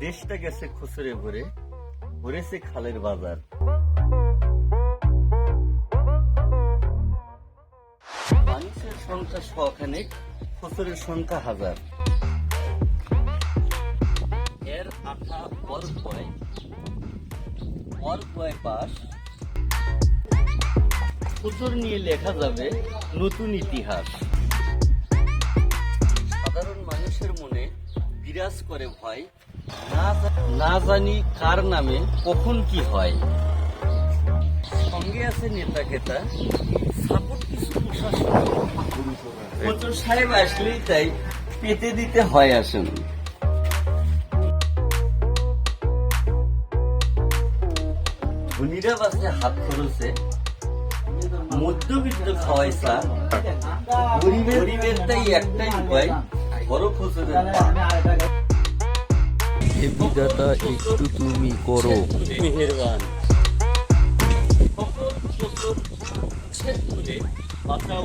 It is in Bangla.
দেশটা গেছে খুচরে ভরে, ভরেছে খালের বাজার। মানুষের সংখ্যা শখানেক, খুচরের সংখ্যা হাজার। এর আঠা বর বয় বর বয় পাশ? খুচর নিয়ে লেখা যাবে নতুন ইতিহাস। সাধারণ মানুষের মনে বিরাজ করে ভয় না জানি কার নামে কখন কি হয়। সঙ্গে আছে নেতা সাপোর্ট কিছু প্রশাসন। সাহেব আসলেই তাই পেতে দিতে হয় আসেন। ধনীরা বাসে হাত খরচে মধ্যবিত্ত গরিবের তাই একটাই উপায় বড় খুচরের। হে বিধাতা একটু তুমি করো মেহেরবান বাঁচাও।